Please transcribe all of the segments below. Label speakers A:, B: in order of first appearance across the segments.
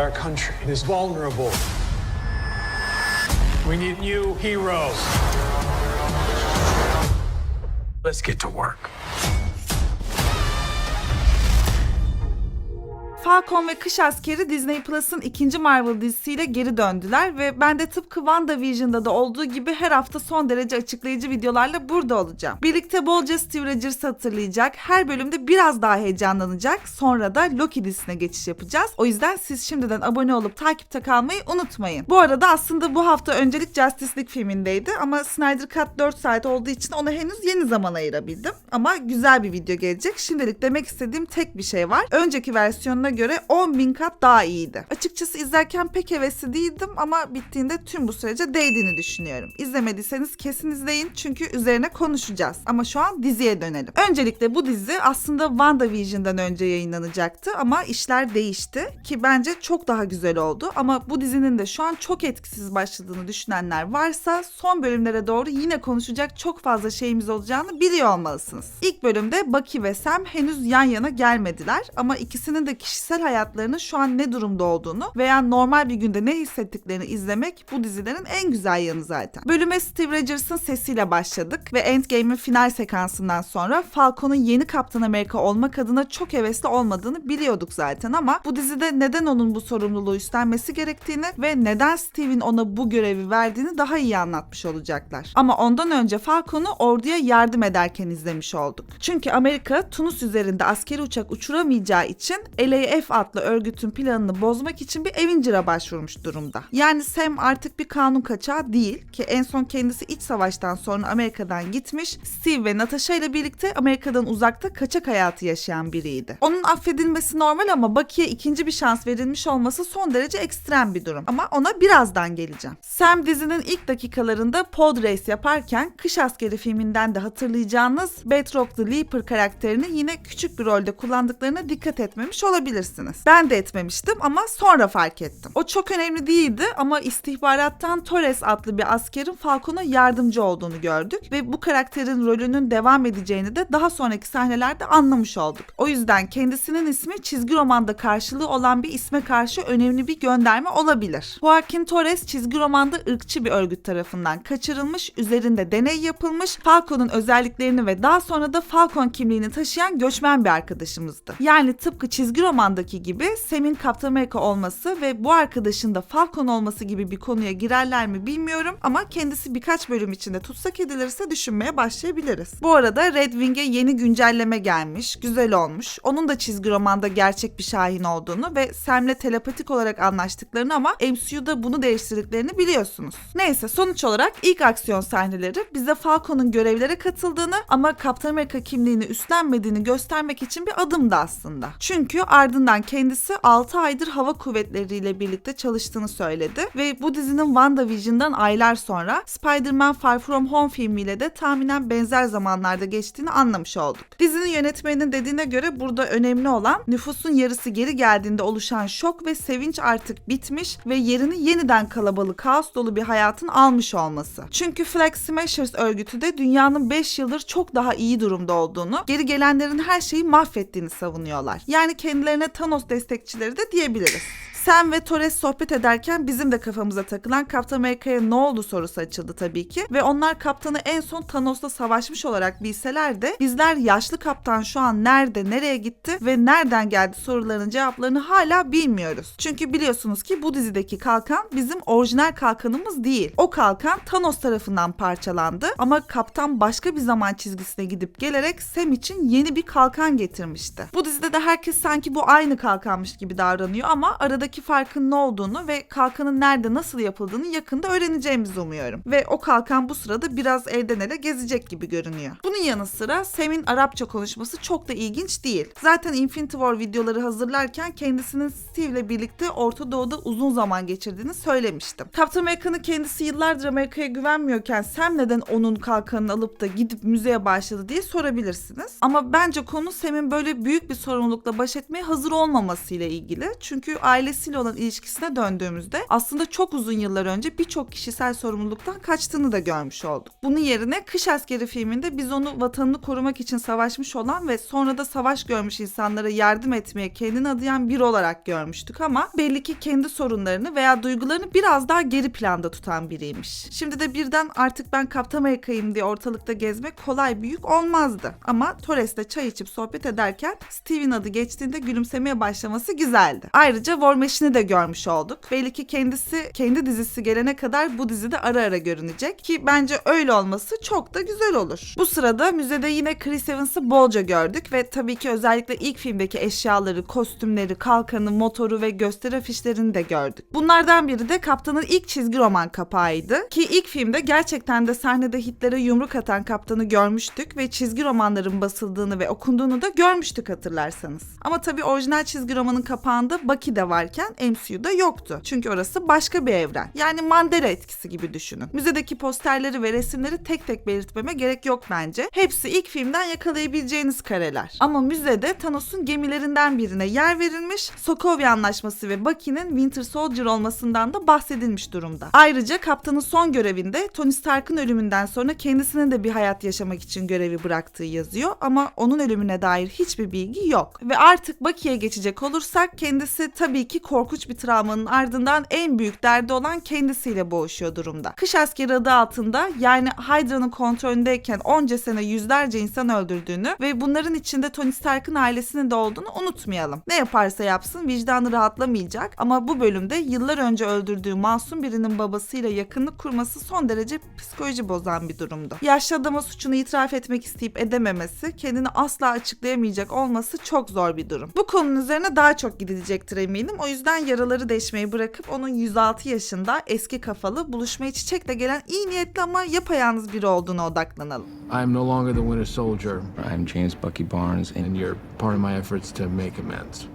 A: Our country is vulnerable. We need new heroes. Let's get to work.
B: Falcon ve Kış Askeri Disney Plus'ın ikinci Marvel dizisiyle geri döndüler ve ben de tıpkı WandaVision'da da olduğu gibi her hafta son derece açıklayıcı videolarla burada olacağım. Birlikte bolca Steve Rogers'ı hatırlayacak, her bölümde biraz daha heyecanlanacak, sonra da Loki dizisine geçiş yapacağız. O yüzden siz şimdiden abone olup takipte kalmayı unutmayın. Bu arada aslında bu hafta öncelik Justice League filmindeydi ama Snyder Cut 4 saat olduğu için ona henüz yeni zaman ayırabildim. Ama güzel bir video gelecek. Şimdilik demek istediğim tek bir şey var. Önceki versiyonuna göre 10 bin kat daha iyiydi. Açıkçası izlerken pek hevesli değildim ama bittiğinde tüm bu sürece değdiğini düşünüyorum. İzlemediyseniz kesin izleyin çünkü üzerine konuşacağız. Ama şu an diziye dönelim. Öncelikle bu dizi aslında WandaVision'dan önce yayınlanacaktı ama işler değişti ki bence çok daha güzel oldu. Ama bu dizinin de şu an çok etkisiz başladığını düşünenler varsa son bölümlere doğru yine konuşacak çok fazla şeyimiz olacağını biliyor olmalısınız. İlk bölümde Bucky ve Sam henüz yan yana gelmediler ama ikisinin de kişisel hayatlarının şu an ne durumda olduğunu veya normal bir günde ne hissettiklerini izlemek bu dizilerin en güzel yanı zaten. Bölüme Steve Rogers'ın sesiyle başladık ve Endgame'in final sekansından sonra Falcon'un yeni Kaptan Amerika olmak adına çok hevesli olmadığını biliyorduk zaten ama bu dizide neden onun bu sorumluluğu üstlenmesi gerektiğini ve neden Steve'in ona bu görevi verdiğini daha iyi anlatmış olacaklar. Ama ondan önce Falcon'u orduya yardım ederken izlemiş olduk. Çünkü Amerika Tunus üzerinde askeri uçak uçuramayacağı için LAF adlı örgütün planını bozmak için bir Avenger'a başvurmuş durumda. Yani Sam artık bir kanun kaçağı değil ki en son kendisi iç savaştan sonra Amerika'dan gitmiş, Steve ve Natasha ile birlikte Amerika'dan uzakta kaçak hayatı yaşayan biriydi. Onun affedilmesi normal ama Bucky'ye ikinci bir şans verilmiş olması son derece ekstrem bir durum. Ama ona birazdan geleceğim. Sam dizinin ilk dakikalarında pod race yaparken Kış Askeri filminden de hatırlayacağınız Batroc the Leaper karakterini yine küçük bir rolde kullandıklarına dikkat etmemiş olabilirsiniz. Ben de etmemiştim ama sonra fark ettim. O çok önemli değildi ama istihbarattan Torres adlı bir askerin Falcon'a yardımcı olduğunu gördük ve bu karakterin rolünün devam edeceğini de daha sonraki sahnelerde anlamış olduk. O yüzden kendisinin ismi çizgi romanda karşılığı olan bir isme karşı önemli bir gönderme olabilir. Joaquin Torres çizgi romanda ırkçı bir örgüt tarafından kaçırılmış, üzerinde deney yapılmış, Falcon'un özelliklerini ve daha sonra da Falcon kimliğini taşıyan göçmen bir arkadaşımızdı. Yani tıpkı çizgi romandaki gibi Sam'in Kaptan Amerika olması ve bu arkadaşın da Falcon olması gibi bir konuya girerler mi bilmiyorum ama kendisi birkaç bölüm içinde tutsak edilirse düşünmeye başlayabiliriz. Bu arada Red Wing'e yeni güncelleme gelmiş, güzel olmuş. Onun da çizgi romanda gerçek bir Şahin olduğunu ve Sam'le telepatik olarak anlaştıklarını ama MCU'da bunu değiştirdiklerini biliyorsunuz. Neyse sonuç olarak ilk aksiyon sahneleri bize Falcon'un görevlere katıldığını ama Kaptan Amerika kimliğini üstlenmediğini göstermek için bir adımdı aslında. Çünkü ardından kendisi 6 aydır hava kuvvetleriyle birlikte çalıştığını söyledi ve bu dizinin WandaVision'dan aylar sonra Spider-Man Far From Home filmiyle de tahminen benzer zamanlarda geçtiğini anlamış olduk. Dizinin yönetmeninin dediğine göre burada önemli olan nüfusun yarısı geri geldiğinde oluşan şok ve sevinç artık bitmiş ve yerini yeniden kalabalık kaos dolu bir hayatın almış olması. Çünkü Flag Smashers örgütü de dünyanın 5 yıldır çok daha iyi durumda olduğunu, geri gelenlerin her şeyi mahvettiğini savunuyorlar. Yani kendilerine Thanos destekçileri de diyebiliriz. Sam ve Torres sohbet ederken bizim de kafamıza takılan Kaptan Amerika'ya ne oldu sorusu açıldı tabii ki. Ve onlar kaptanı en son Thanos'la savaşmış olarak bilseler de bizler yaşlı kaptan şu an nerede, nereye gitti ve nereden geldi sorularının cevaplarını hala bilmiyoruz. Çünkü biliyorsunuz ki bu dizideki kalkan bizim orijinal kalkanımız değil. O kalkan Thanos tarafından parçalandı ama kaptan başka bir zaman çizgisine gidip gelerek Sam için yeni bir kalkan getirmişti. Bu dizide de herkes sanki bu aynı kalkanmış gibi davranıyor ama aradaki farkın ne olduğunu ve kalkanın nerede nasıl yapıldığını yakında öğreneceğimizi umuyorum. Ve o kalkan bu sırada biraz elden ele gezecek gibi görünüyor. Bunun yanı sıra Sam'in Arapça konuşması çok da ilginç değil. Zaten Infinity War videoları hazırlarken kendisinin Steve'le birlikte Orta Doğu'da uzun zaman geçirdiğini söylemiştim. Kaptan Amerika'nın kendisi yıllardır Amerika'ya güvenmiyorken Sam neden onun kalkanını alıp da gidip müzeye başladı diye sorabilirsiniz. Ama bence konu Sam'in böyle büyük bir sorumlulukla baş etmeye hazır olmamasıyla ilgili. Çünkü ailesi ailesiyle olan ilişkisine döndüğümüzde aslında çok uzun yıllar önce birçok kişisel sorumluluktan kaçtığını da görmüş olduk. Bunun yerine Kış Askeri filminde biz onu vatanını korumak için savaşmış olan ve sonra da savaş görmüş insanlara yardım etmeye kendini adayan biri olarak görmüştük ama belli ki kendi sorunlarını veya duygularını biraz daha geri planda tutan biriymiş. Şimdi de birden artık ben Kaptan Amerika'yım diye ortalıkta gezmek kolay bir yük olmazdı. Ama Torres'te çay içip sohbet ederken Steve'in adı geçtiğinde gülümsemeye başlaması güzeldi. Ayrıca War Machine'i de görmüş olduk. Belli ki kendisi kendi dizisi gelene kadar bu dizide ara ara görünecek ki bence öyle olması çok da güzel olur. Bu sırada müzede yine Chris Evans'ı bolca gördük ve tabii ki özellikle ilk filmdeki eşyaları, kostümleri, kalkanı, motoru ve gösteri afişlerini de gördük. Bunlardan biri de Kaptan'ın ilk çizgi roman kapağıydı ki ilk filmde gerçekten de sahnede Hitler'e yumruk atan Kaptan'ı görmüştük ve çizgi romanların basıldığını ve okunduğunu da görmüştük hatırlarsanız. Ama tabii orijinal çizgi romanın kapağında Bucky de varken MCU'da yoktu. Çünkü orası başka bir evren. Yani Mandela etkisi gibi düşünün. Müzedeki posterleri ve resimleri tek tek belirtmeme gerek yok bence. Hepsi ilk filmden yakalayabileceğiniz kareler. Ama müzede Thanos'un gemilerinden birine yer verilmiş, Sokovia Anlaşması ve Bucky'nin Winter Soldier olmasından da bahsedilmiş durumda. Ayrıca kaptanın son görevinde Tony Stark'ın ölümünden sonra kendisine de bir hayat yaşamak için görevi bıraktığı yazıyor ama onun ölümüne dair hiçbir bilgi yok. Ve artık Bucky'ye geçecek olursak kendisi tabii ki korkunç bir travmanın ardından en büyük derdi olan kendisiyle boğuşuyor durumda. Kış askeri adı altında yani Hydra'nın kontrolündeyken onca sene yüzlerce insan öldürdüğünü ve bunların içinde Tony Stark'ın ailesinin de olduğunu unutmayalım. Ne yaparsa yapsın vicdanı rahatlamayacak ama bu bölümde yıllar önce öldürdüğü masum birinin babasıyla yakınlık kurması son derece psikoloji bozan bir durumdu. Yaşlı adama suçunu itiraf etmek isteyip edememesi, kendini asla açıklayamayacak olması çok zor bir durum. Bu konunun üzerine daha çok gidilecektir eminim. O yüzden yaraları deşmeyi bırakıp onun 106 yaşında eski kafalı buluşmaya çiçekle gelen iyi niyetli ama yapayalnız biri olduğuna odaklanalım.
C: I am no longer the Winter Soldier,
D: I'm James Bucky Barnes, and
C: and you're part of my efforts to make amends.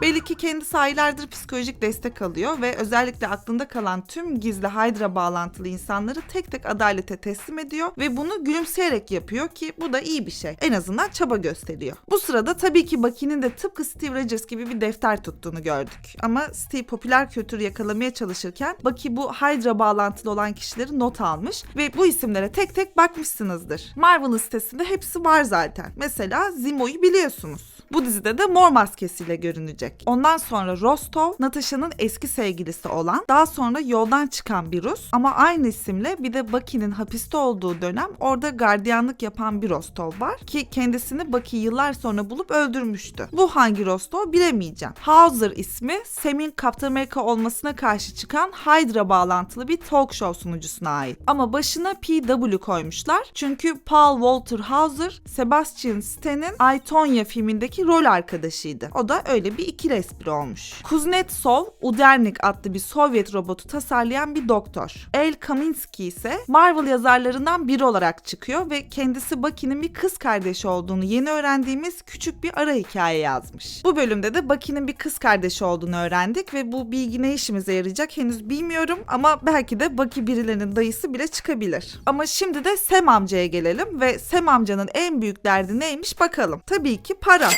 B: Belli ki kendisi aylardır psikolojik destek alıyor ve özellikle aklında kalan tüm gizli Hydra bağlantılı insanları tek tek adalete teslim ediyor ve bunu gülümseyerek yapıyor ki bu da iyi bir şey. En azından çaba gösteriyor. Bu sırada tabii ki Bucky'nin de tıpkı Steve Rogers gibi bir defter tuttuğunu gördük. Ama Steve popüler kültürü yakalamaya çalışırken Bucky bu Hydra bağlantılı olan kişileri not almış ve bu isimlere tek tek bakmışsınızdır. Marvel'ın sitesinde hepsi var zaten. Mesela Zimo'yu biliyorsunuz. Bu dizide de mor maskesiyle görünecek. Ondan sonra Rostov, Natasha'nın eski sevgilisi olan, daha sonra yoldan çıkan bir Rus ama aynı isimle bir de Bucky'nin hapiste olduğu dönem orada gardiyanlık yapan bir Rostov var ki kendisini Bucky yıllar sonra bulup öldürmüştü. Bu hangi Rostov bilemeyeceğim. Hauser ismi Sam'in Captain America olmasına karşı çıkan Hydra bağlantılı bir talk show sunucusuna ait. Ama başına PW koymuşlar çünkü Paul Walter Hauser, Sebastian Stan'in I, filmindeki rol arkadaşıydı. O da öyle bir ikili espri olmuş. Kuznetsov, Udernik adlı bir Sovyet robotu tasarlayan bir doktor. El Kaminsky ise Marvel yazarlarından biri olarak çıkıyor ve kendisi Bucky'nin bir kız kardeşi olduğunu yeni öğrendiğimiz küçük bir ara hikaye yazmış. Bu bölümde de Bucky'nin bir kız kardeşi olduğunu öğrendik ve bu bilgi ne işimize yarayacak henüz bilmiyorum ama belki de Bucky birilerinin dayısı bile çıkabilir. Ama şimdi de Sam amcaya gelelim ve Sam amcanın en büyük derdi neymiş bakalım. Tabii ki para.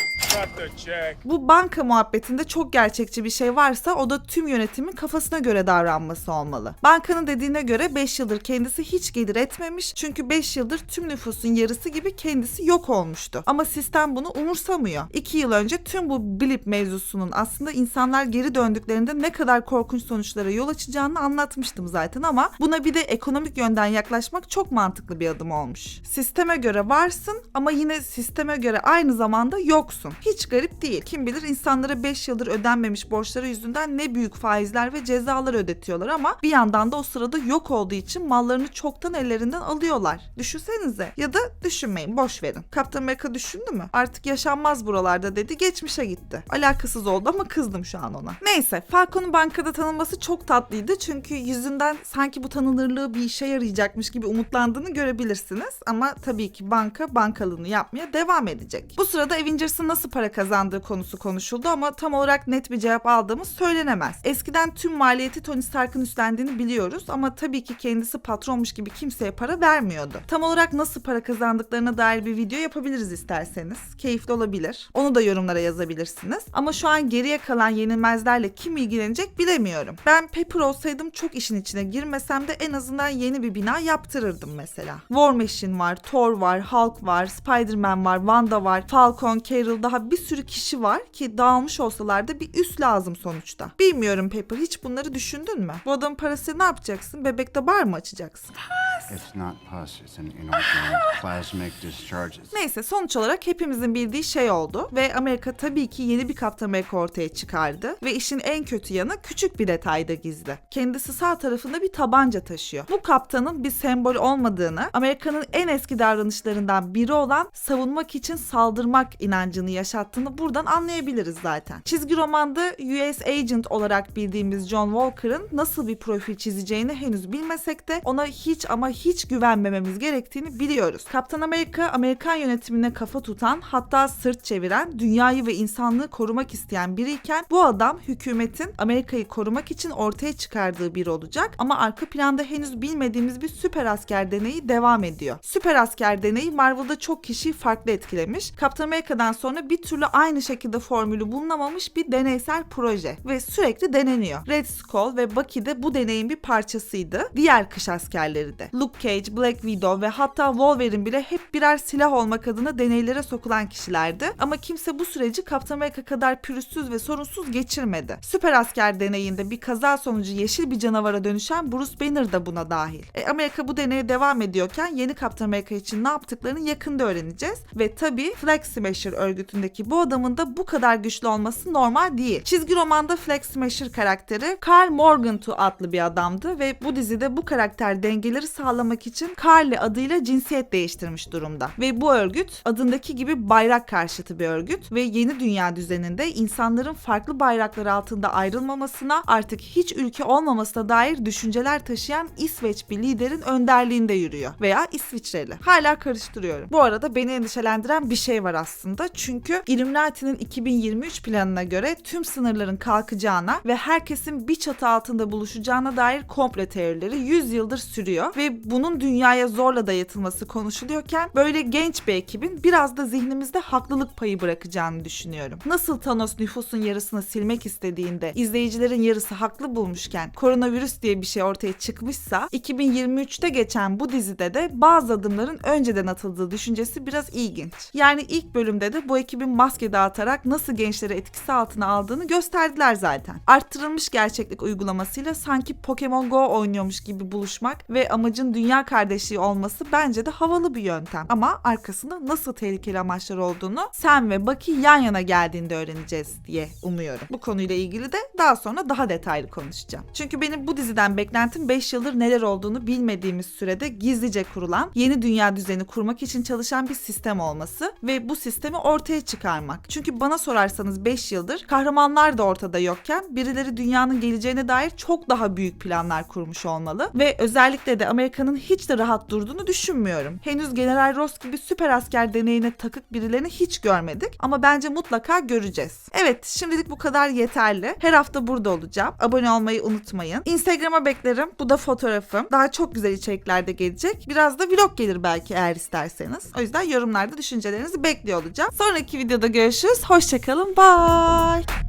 B: Bu banka muhabbetinde çok gerçekçi bir şey varsa o da tüm yönetimin kafasına göre davranması olmalı. Bankanın dediğine göre 5 yıldır kendisi hiç gelir etmemiş çünkü 5 yıldır tüm nüfusun yarısı gibi kendisi yok olmuştu. Ama sistem bunu umursamıyor. 2 yıl önce tüm bu blip mevzusunun aslında insanlar geri döndüklerinde ne kadar korkunç sonuçlara yol açacağını anlatmıştım zaten ama buna bir de ekonomik yönden yaklaşmak çok mantıklı bir adım olmuş. Sisteme göre varsın ama yine sisteme göre aynı zamanda yoksun. Hiç garip değil. Kim bilir insanlara 5 yıldır ödenmemiş borçları yüzünden ne büyük faizler ve cezalar ödetiyorlar ama bir yandan da o sırada yok olduğu için mallarını çoktan ellerinden alıyorlar. Düşünsenize ya da düşünmeyin boş verin. Captain America düşündü mü? Artık yaşanmaz buralarda dedi geçmişe gitti. Alakasız oldu ama kızdım şu an ona. Neyse Falcon'un bankada tanınması çok tatlıydı çünkü yüzünden sanki bu tanınırlığı bir işe yarayacakmış gibi umutlandığını görebilirsiniz ama tabii ki banka bankalığını yapmaya devam edecek. Bu sırada Avengers'ın nasıl para kazandığı konusu konuşuldu ama tam olarak net bir cevap aldığımız söylenemez. Eskiden tüm maliyeti Tony Stark'ın üstlendiğini biliyoruz ama tabii ki kendisi patronmuş gibi kimseye para vermiyordu. Tam olarak nasıl para kazandıklarına dair bir video yapabiliriz isterseniz. Keyifli olabilir. Onu da yorumlara yazabilirsiniz. Ama şu an geriye kalan yenilmezlerle kim ilgilenecek bilemiyorum. Ben Pepper olsaydım çok işin içine girmesem de en azından yeni bir bina yaptırırdım mesela. War Machine var, Thor var, Hulk var, Spider-Man var, Wanda var, Falcon, Carol daha bir sürü kişi var ki dağılmış olsalar da bir üs lazım sonuçta. Bilmiyorum Pepper hiç bunları düşündün mü? Bu adamın parasını ne yapacaksın? Bebekte bar mı açacaksın?
E: It's not pus, it's an inorganic plasmic discharges.
B: Neyse sonuç olarak hepimizin bildiği şey oldu ve Amerika tabii ki yeni bir Kaptan Amerika ortaya çıkardı ve işin en kötü yanı küçük bir detayda gizli. Kendisi sağ tarafında bir tabanca taşıyor. Bu kaptanın bir sembol olmadığını, Amerika'nın en eski davranışlarından biri olan savunmak için saldırmak inancını yaşattığını buradan anlayabiliriz zaten. Çizgi romanda US Agent olarak bildiğimiz John Walker'ın nasıl bir profil çizeceğini henüz bilmesek de ona hiç ama hiç güvenmememiz gerektiğini biliyoruz. Kaptan Amerika, Amerikan yönetimine kafa tutan, hatta sırt çeviren, dünyayı ve insanlığı korumak isteyen biriyken bu adam hükümetin Amerika'yı korumak için ortaya çıkardığı biri olacak ama arka planda henüz bilmediğimiz bir süper asker deneyi devam ediyor. Süper asker deneyi Marvel'da çok kişiyi farklı etkilemiş. Kaptan Amerika'dan sonra bir türlü aynı şekilde formülü bulunamamış bir deneysel proje ve sürekli deneniyor. Red Skull ve Bucky de bu deneyin bir parçasıydı. Diğer kış askerleri de. Luke Cage, Black Widow ve hatta Wolverine bile hep birer silah olmak adına deneylere sokulan kişilerdi. Ama kimse bu süreci Kaptan Amerika kadar pürüzsüz ve sorunsuz geçirmedi. Süper asker deneyinde bir kaza sonucu yeşil bir canavara dönüşen Bruce Banner da buna dahil. E, Amerika bu deneye devam ediyorken yeni Kaptan Amerika için ne yaptıklarını yakında öğreneceğiz. Ve tabii Flag Smasher örgütündeki bu adamın da bu kadar güçlü olması normal değil. Çizgi romanda Flag Smasher karakteri Carl Morgenthau adlı bir adamdı ve bu dizide bu karakter dengeleri sağlamak için Carly adıyla cinsiyet değiştirmiş durumda. Ve bu örgüt adındaki gibi bayrak karşıtı bir örgüt ve yeni dünya düzeninde insanların farklı bayraklar altında ayrılmamasına artık hiç ülke olmamasına dair düşünceler taşıyan İsveç bir liderin önderliğinde yürüyor veya İsviçreli. Hala karıştırıyorum. Bu arada beni endişelendiren bir şey var aslında. Çünkü Illuminati'nin 2023 planına göre tüm sınırların kalkacağına ve herkesin bir çatı altında buluşacağına dair komple teorileri 100 yıldır sürüyor ve bunun dünyaya zorla dayatılması konuşuluyorken böyle genç bir ekibin biraz da zihnimizde haklılık payı bırakacağını düşünüyorum. Nasıl Thanos nüfusun yarısını silmek istediğinde izleyicilerin yarısı haklı bulmuşken koronavirüs diye bir şey ortaya çıkmışsa 2023'te geçen bu dizide de bazı adımların önceden atıldığı düşüncesi biraz ilginç. Yani ilk bölümde de bu ekibin maske dağıtarak nasıl gençleri etkisi altına aldığını gösterdiler zaten. Arttırılmış gerçeklik uygulamasıyla sanki Pokemon Go oynuyormuş gibi buluşmak ve amacın dünya kardeşliği olması bence de havalı bir yöntem. Ama arkasında nasıl tehlikeli amaçlar olduğunu Sam ve Bucky yan yana geldiğinde öğreneceğiz diye umuyorum. Bu konuyla ilgili de daha sonra daha detaylı konuşacağım. Çünkü benim bu diziden beklentim 5 yıldır neler olduğunu bilmediğimiz sürede gizlice kurulan, yeni dünya düzeni kurmak için çalışan bir sistem olması ve bu sistemi ortaya çıkarmak. Çünkü bana sorarsanız 5 yıldır kahramanlar da ortada yokken birileri dünyanın geleceğine dair çok daha büyük planlar kurmuş olmalı ve özellikle de Amerika'nın hiç de rahat durduğunu düşünmüyorum. Henüz General Ross gibi süper asker deneyine takık birilerini hiç görmedik ama bence mutlaka göreceğiz. Evet şimdilik bu kadar yeterli. Her hafta burada olacağım. Abone olmayı unutmayın. Instagram'a beklerim. Bu da fotoğrafım. Daha çok güzel içerikler de gelecek. Biraz da vlog gelir belki eğer isterseniz. O yüzden yorumlarda düşüncelerinizi bekliyor olacağım. Sonraki videoda görüşürüz. Hoşçakalın. Bye.